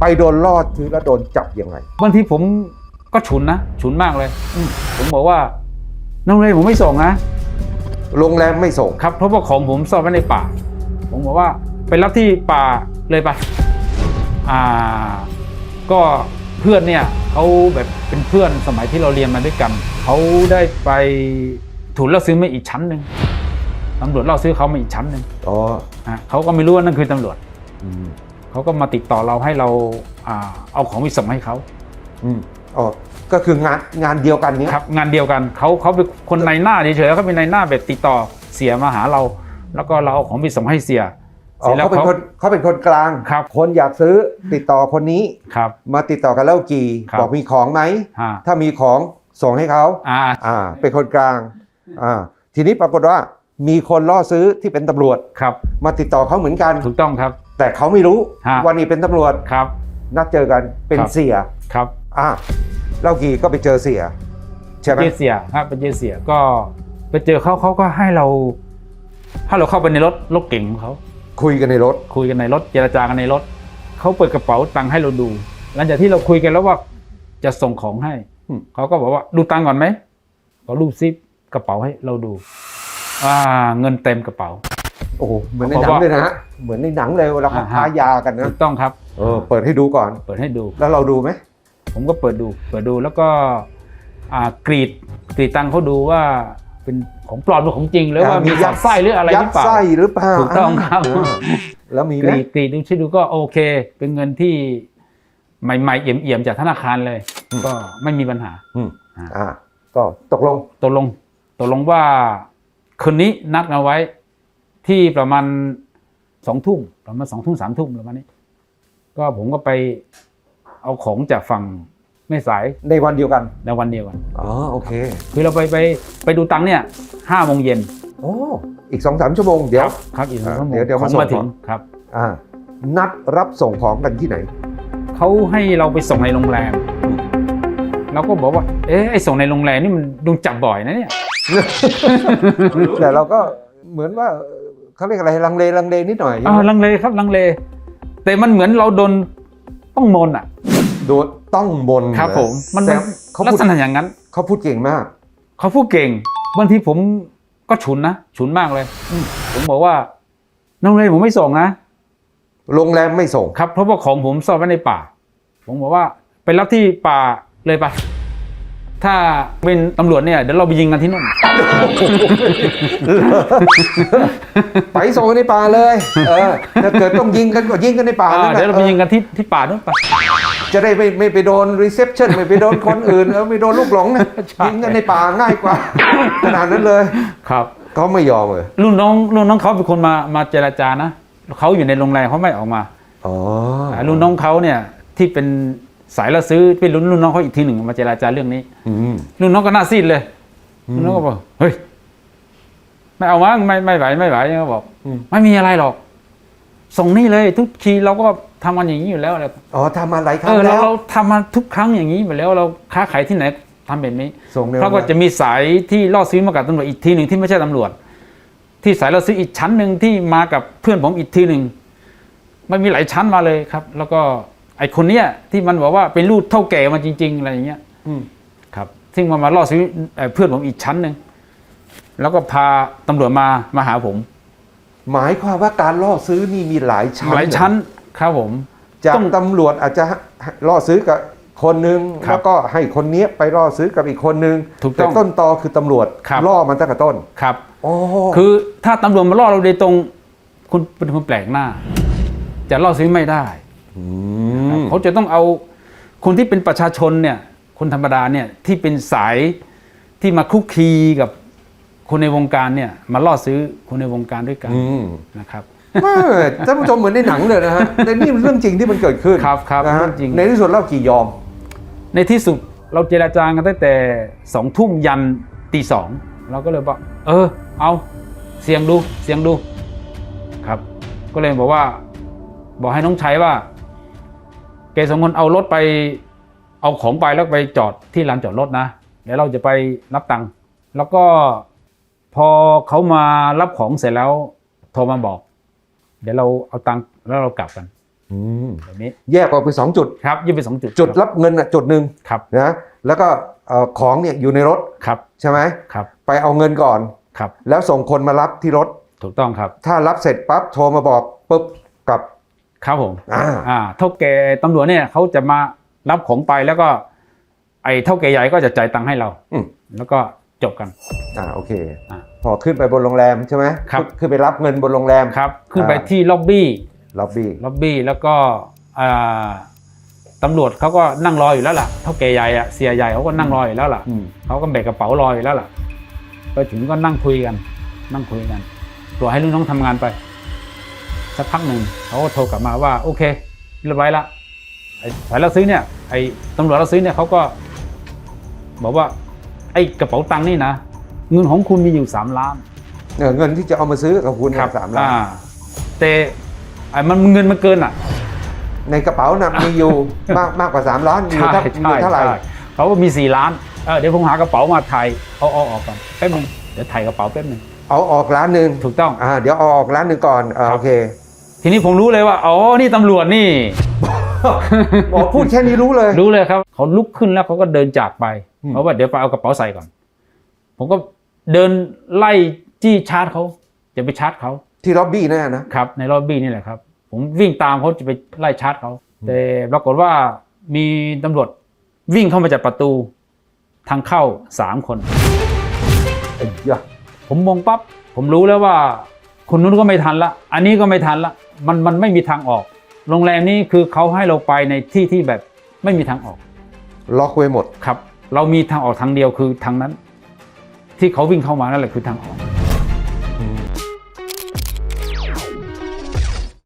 ไปโดนล่อซื้อแล้วโดนจับยังไง บางทีผมก็ฉุนนะ ฉุนมากเลยอืมผมบอกว่าน้องเลยผมไม่ส่งนะโรงแรมไม่ส่งครับ เพราะว่าของผมซ่อนไว้ในป่า ผมบอกว่าไปรับที่ป่าเลยไป อ่า ก็เพื่อนเนี่ยเขาแบบเป็นเพื่อนสมัยที่เราเรียนมาด้วยกัน เขาได้ไปถูกล่อซื้อมาอีกชั้นหนึ่งตำรวจล่อซื้อเขามาอีกชั้นหนึ่งอ๋ออะเขาก็ไม่รู้ว่านั่นคือตำรวจอืม เขาก็มาติดต่อเราให้เราอ่าเอาของวิสมให้เขาอืมอ๋อก็คืองานงานเดียวกันเนี้ยครับ งานเดียวกันเขาเขาเป็นคนในหน้าเฉยๆเขาเป็นในหน้าแบบติดต่อเสียมาหาเรา แล้วก็เราเอาของไปส่งให้เสียอ๋อสร็จแล้วเขาเป็นคนเขาเป็นคนกลางครับ คนอยากซื้อติดต่อคนนี้ครับ มาติดต่อกันแล้วกี่ครับบอกมีของไหมอ่าถ้ามีของส่งให้เขาอ่าอ่า เป็นคนกลางอ่าทีนี้ปรากฏว่ามีคนล่อซื้อที่เป็นตำรวจครับ มาติดต่อเขาเหมือนกันถูกต้องครับ แต่เขาไม่รู้ฮะว่านี่เป็นตำรวจครับ นัดเจอกันเป็นครับ เสียครับอ่าเล่ากี่ก็ไปเจอเสียใช่ไหมเจเสียครับเป็นเจเสียก็ไปเจอเขาเขาก็ให้เราให้เราเข้าไปในรถรถเก่งของเขา คุยกันในรถ คุยกันในรถเจรจากันในรถ เขาเปิดกระเป๋าตังค์ให้เราดู หลังจากที่เราคุยกันแล้วว่าจะส่งของให้อืม เขาก็บอกว่าดูตังค์ก่อนไหมก็รูปซิปกระเป๋าให้เราดู อ่าเงินเต็มกระเป๋า โอ้โหเหมือนในเพหนัราะงว่าเลยนะฮะเหมือนในหนังเลยเวลาเขาอ่าฮะค้ายากันนะถูกต้องครับเออเปิดให้ดูก่อน เปิดให้ดู แล้วเราดูไหมผมก็เปิดดูเปิดดูแล้วก็อ่ากรีดกรีดตังค์เขาดูว่าเป็นของปลอมหรือของจริงหรือว่ามียัดไส้หรืออะไรหยัรืดอเปล่าไส้หรือเปล่าถูกต้องครับาแล้วมีกไหมรีดกรีดดูช่วยดูก็โอเค เป็นเงินที่ใหม่ๆเอี่ยมๆจากธนาคารเลย ก็ไม่มีปัญหาอืมอ่าก็ตกลงตกลงตกลงว่าคืนนี้นัดเอาไว้ ที่ประมาณสองทุ่มประมาณสองทุ่มสามทุ่มประมาณนี้ ก็ผมก็ไปเอาของจากฝั่งแม่สายในวันเดียวกัน ในวันเดียวกันอ๋อโอเค คือเราไปไปไปดูตังค์เนี่ยห้าโมงเย็นโอ้อีกสองสามชั่วโมงเดี๋ยวครับอีกสองชั่วโมงเดี๋ยวเดี๋ยวขมาองส่งมาถึก่งอนครับอ่านัดรับส่งของกันที่ไหนเขาให้เราไปส่งในโรงแรมเราก็บอกว่า เอ๊ะไอส่งในโรงแรมนี่มันโดนจับบ่อยนะเนี่ยแต่เราก็เหมือนว่า เขาเรียกอะไรลังเลลังเลนิดหน่อยอ่าลังเลครับลังเล แต่มันเหมือนเราโดนต้องมนต์อะโดนต้องมนครับเหอผมมันแต่มันเขาลักพูดษณะอย่างนั้นเขาพูดเก่งมากเขาพูดเก่งบางทีผมก็ฉุนนะฉุนมากเลยอืมผมบอกว่าน้องเลยผมไม่ส่งนะโรงแรมไม่ส่งครับ เพราะว่าของผมซ่อนไว้ในป่า ผมบอกว่าไปรับที่ป่าเลยไป ถ้าเป็นตำรวจเนี่ยเดี๋ยวเราไปยิงกันที่นู่น ไปส่งในป่าเลย เออถ้าเกิดต้องยิงกันก็ยิงกันในป่าอ่านั่นแหละเดี๋ยวเราไปยิงกันที่ที่ป่านู่นไปจะได้ไม่ไม่ไปโดนรีเซพชันไม่ไปโดนคนอื่นเออไม่โดนลูกหลงนะใช่ยิงกันในป่าง่ายกว่าขนาดนั้นเลยครับเขาไม่ยอมเลยรุ่นน้องรุ่นน้องเขาเป็นคนมามาเจรจานะเขาอยู่ในโรงแรมเขาไม่ออกมาอ๋ออ่ารุ่นน้องเขาเนี่ยที่เป็น สายละซื้อเป็นรุ่นรุ่นน้องเขาอีกทีหนึ่งมาเจรจาเรื่องนี้อืมรุ่นน้องก็หน้าซีดเลยรุ่นน้องก็บอกเฮ้ยไม่เอามั้งไม่ไม่ไหวไม่ไหวเขาบอกอืมไม่มีอะไรหรอก ส่งนี่เลย ทุกทีเราก็ทำกันอย่างนี้อยู่แล้วอะไรอ๋อทำมาหลายคเอรั้งอเราแล้วเราทำมาทุกครั้งอย่างนี้ไปแล้วเราค้าขายที่ไหนทำแบบนี้ส่งในเขาก็จะมีสายที่ล่อซื้อมากับตำรวจอีกทีหนึ่งที่ไม่ใช่ตำรวจ ที่สายล่อซื้ออีกชั้นหนึ่งที่มากับเพื่อนผมอีกทีหนึ่งมันมีหลายชั้นมาเลยครับ แล้วก็ ไอคนเนี้ยที่มันบอกว่าเป็นลูกเท่าแก่มาจริง ๆ อะไรอย่างเงี้ยอืมครับ ซึ่งมันมาล่อซื้อเอ่อเพื่อนผมอีกชั้นหนึ่งแล้วก็พาตำรวจมามาหาผม หมายความว่าการล่อซื้อนี่มีหลายชั้นหลายชั้นครับผม จากต้องตำรวจอาจจะล่อซื้อกับคนหนึ่งครับแล้วก็ให้คนเนี้ยไปล่อซื้อกับอีกคนหนึ่งถูกต้องแต่ต้นตอคือตำรวจครับ ล่อมันตั้งแต่ต้นครับอ๋อคือถ้าตำรวจมาล่อเราโดยตรง คุณเป็นคนแปลกหน้า จะล่อซื้อไม่ได้ มเขาจะต้องเอาคนที่เป็นประชาชนเนี่ยคนธรรมดาเนี่ยที่เป็นสายที่มาคลุกคลีกับคนในวงการเนี่ยมาล่อซื้อคนในวงการด้วยกันอืมนะครับเออท่านผู้ชมเหมือนในหนังเลยนะฮะในนี่มันเรื่องจริงที่มันเกิดขึ้นครับครับนะฮะเรื่องจริงในที่สุดเล่ากี่ยอม ในที่สุดเราเจราจากันตั้งแต่สองทุ่มยันตีสองเราก็เลยบอกเออ เอาเสียงดูเสียงดูครับ ก็เลยบอกว่า บอกให้น้องชัยว่า แกสองคนเอารถไปเอาของไปแล้วไปจอดที่ลานจอดรถนะเดี๋ยวเราจะไปรับตังค์แล้วก็พอเขามารับของเสร็จแล้วโทรมาบอก เดี๋ยวเราเอาตังค์แล้วเรากลับกันอืมแบบนี้แยกออกเป็นสองจุด ครับยี่เป็นสองจุดจุดรับเงินอะจุดหนึ่งครับนะแล้วก็เอ่อของเนี่ยอยู่ในรถครับใช่ไหมครับ ไปเอาเงินก่อนครับ แล้วส่งคนมารับที่รถถูกต้องครับ ถ้ารับเสร็จปั๊บโทรมาบอกปุ๊บกลับ ครับผมอ่าอ่าเท่าแก่ตำรวจเนี่ยเขาจะมารับของไปแล้วก็ ไอ้เท่าแก่ใหญ่ก็จะจ่ายตังค์ให้เราอืม แล้วก็จบกัน อ่าโอเค อ่าพอขึ้นไปบนโรงแรมใช่ไหมครับ ขึ้นขึ้นไปรับเงินบนโรงแรม ครับ ขึ้นไปอ่า ที่ล็อบบี้ล็อบบี้ล็อบบี้แล้วก็อ่าตำรวจเขาก็นั่งรออยู่แล้วล่ะเท่าแก่ใหญ่อะเสียใหญ่เขาก็นั่งรออยู่แล้วล่ะ อืมเขาก็แบกกระเป๋ารออยู่แล้วล่ะ ไปถึงก็นั่งคุยกัน นั่งคุยกันปล่อยให้ลูกน้องทำงานไป สักพักหนึ่งเขาก็โทรกลับมาว่าโอเคเรียบร้อยละไอ้สายเราซื้อเนี่ยไอ้ตำรวจเราซื้อเนี่ยเขาก็ บอกว่า ไอ้กระเป๋าตังค์นี่นะเงินของคุณมีอยู่สามล้านเออเงินที่จะเอามาซื้อกับคุณเนี่ยสามล้านอ่แต่ไอ้มันเงินมันเกินอะ ในกระเป๋าน่ะมีอยู่มากมากกว่าสามล้านมีอยู่ใช่เท่ามีอยู่เท่าไหร่ใช่เขาก็มีสี่ล้านเออเดี๋ยวผมหากระเป๋ามาถ่ายเอาเอาออกก่อนแป๊บนึงเดี๋ยวถ่ายกระเป๋าแป๊บนึงเอาออกล้านหนึ่งถูกต้องอ่าเดี๋ยวเอาออกล้านหนึ่งก่อนอ่าครับโอเค ทีนี้ผมรู้เลยว่าอ๋อนี่ตำรวจนี่ บอกพูดแค่นี้รู้เลย รู้เลยครับ เขาลุกขึ้นแล้วเขาก็เดินจากไปอืมเพราะว่าเดี๋ยวไปเอากระเป๋าใส่ก่อน ผมก็เดินไล่จี้ชาร์จเขาจะไปชาร์จเขาที่ล็อบบี้นั่นนะครับ ในล็อบบี้นี่แหละครับ ผมวิ่งตามเขาจะไปไล่ชาร์จเขาแต่ปรากฏว่ามีตำรวจวิ่งเข้ามาจากประตูทางเข้าสามคนไอ้ยะผมมองปั๊บผมรู้แล้วว่า คนนู้นก็ไม่ทันละ อันนี้ก็ไม่ทันละ มันมันไม่มีทางออก โรงแรมนี้คือเขาให้เราไปในที่ที่แบบไม่มีทางออก ล็อกไว้หมดครับ เรามีทางออกทางเดียวคือทางนั้น ที่เขาวิ่งเข้ามานั่นแหละคือทางออก